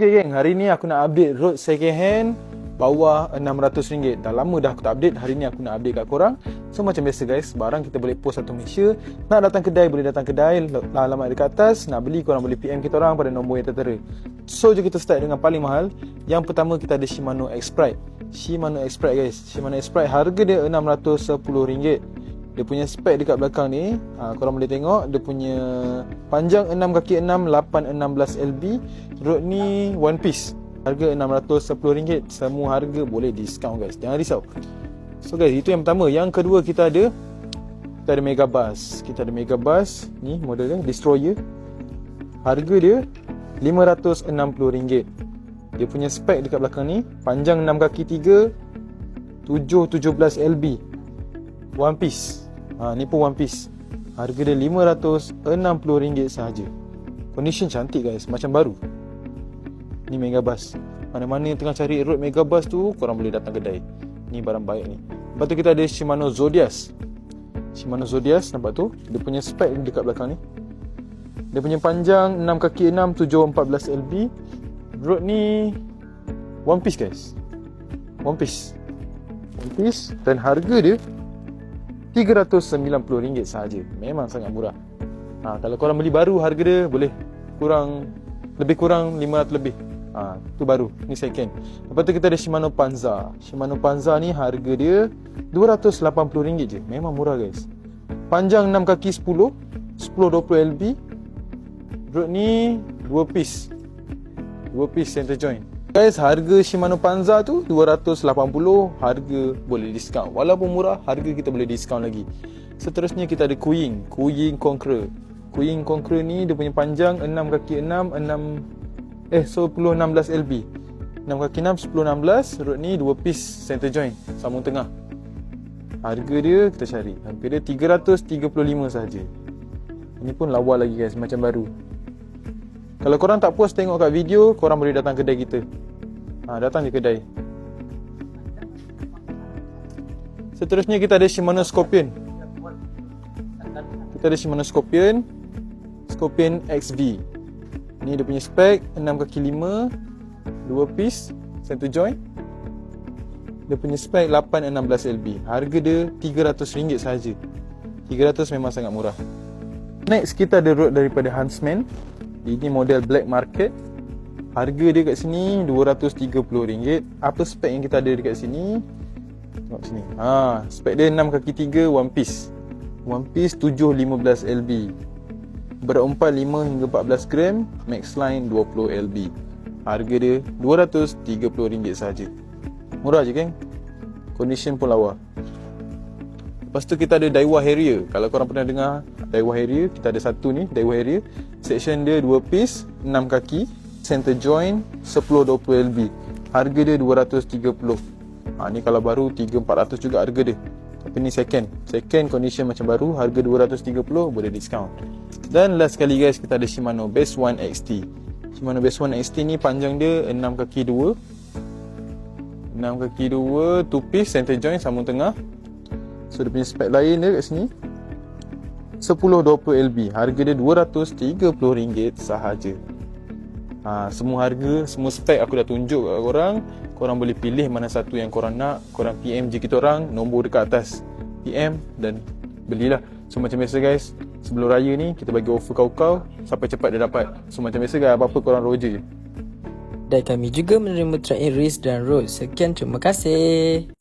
Okay geng, hari ni aku nak update Rode second hand bawah RM600 Dah lama dah aku tak update. Hari ni aku nak update kat korang. So macam biasa guys Barang kita boleh post satu Malaysia. Nak datang kedai boleh datang kedai. Alamat dekat atas. Nak beli korang boleh PM kita orang Pada nombor yang tertera. So je kita start dengan paling mahal. Yang pertama kita ada Shimano X-Prite Shimano X-Prite guys. Shimano X-Prite harga dia RM610 dia punya spek dekat belakang ni ha, Korang boleh tengok Dia punya Panjang 6 kaki 6 8 16 LB Rod ni one piece. Harga RM610 Semua harga boleh discount guys. Jangan risau. So guys itu yang pertama. Yang kedua kita ada Kita ada Mega Bus. Kita ada Mega Bus. Ni model dia Destroyer. Harga dia RM560 Dia punya spek dekat belakang ni Panjang 6 kaki 3 7 17 LB One piece ha, Ni pun one piece. Harga dia RM560 sahaja. Condition cantik guys. Macam baru. Ni mega bus. Mana-mana tengah cari road mega bus tu Korang boleh datang kedai. Ni barang baik ni. Lepas tu kita ada Shimano Zodias. Shimano Zodias Nampak tu? Dia punya spek dekat belakang ni. Dia punya panjang 6 kaki 6 7 14 LB Road ni One piece guys. One piece. One piece Dan harga dia RM390 sahaja. Memang sangat murah. Ha, kalau korang beli baru harga dia boleh kurang lebih kurang 500 lebih. Ha, tu baru. Ni second. Lepas tu kita ada Shimano Panza. Shimano Panza ni harga dia RM280 je. Memang murah guys. Panjang 6 kaki 10, 10-20 LB. Rod ni 2 piece. 2 piece center joint. Guys, harga Shimano Panza tu 280, harga boleh diskaun. Walaupun murah, harga kita boleh diskaun lagi. Seterusnya kita ada Kuying, Kuying Conqueror. Kuying Conqueror ni dia punya panjang 6 kaki 6, 6 eh 10 16 LB. 6 kaki 6 10 16, rod ni 2 piece center joint, sambung tengah. Harga dia kita cari. Harga dia 335 saja. Ini pun lawa lagi guys, macam baru. Kalau korang tak puas tengok kat video, korang boleh datang kedai kita. Ha, datang di kedai. Seterusnya kita ada Shimano Scorpion. Kita ada Shimano Scorpion. Scorpion XV. Ni dia punya spek 6 kaki 5 2 piece center joint. Dia punya spek 8 16 LB. Harga dia RM300 sahaja. 300 memang sangat murah. Next kita ada road daripada Huntsman. Ini model black market. Harga dia kat sini RM230. Apa spek yang kita ada dekat sini? Tengok sini. Ha, Spek dia 6 kaki 3 one piece. One piece 715 LB Berat umpan 5 hingga 14 gram Max line 20 LB Harga dia RM230 sahaja. Murah je kan Condition pun lawa. Lepas tu kita ada Daiwa Harrier. Kalau korang pernah dengar Daiwa Harrier Kita ada satu ni Daiwa Harrier Section dia 2 piece 6 kaki. Center joint 10-20 LB Harga dia 230 ha, Ni kalau baru 3-400 juga harga dia. Tapi ni second. Second condition macam baru Harga 230 Boleh discount. Dan last sekali guys Kita ada Shimano Base 1 XT Shimano Base 1 XT ni panjang dia 6 kaki 2 6 kaki 2 2 piece center joint sambung tengah. So dia punya spek lain dia kat sini 10-20 LB Harga dia RM230 sahaja. Ha, Semua harga Semua spek aku dah tunjuk kat korang. Korang boleh pilih mana satu yang korang nak. Korang PM je kita orang Nombor dekat atas. PM Dan belilah. So macam biasa guys Sebelum raya ni Kita bagi offer kau-kau. Sampai cepat dia dapat. So macam biasa guys Apa-apa korang roger je Dan kami juga menerima trade in race dan road. Sekian terima kasih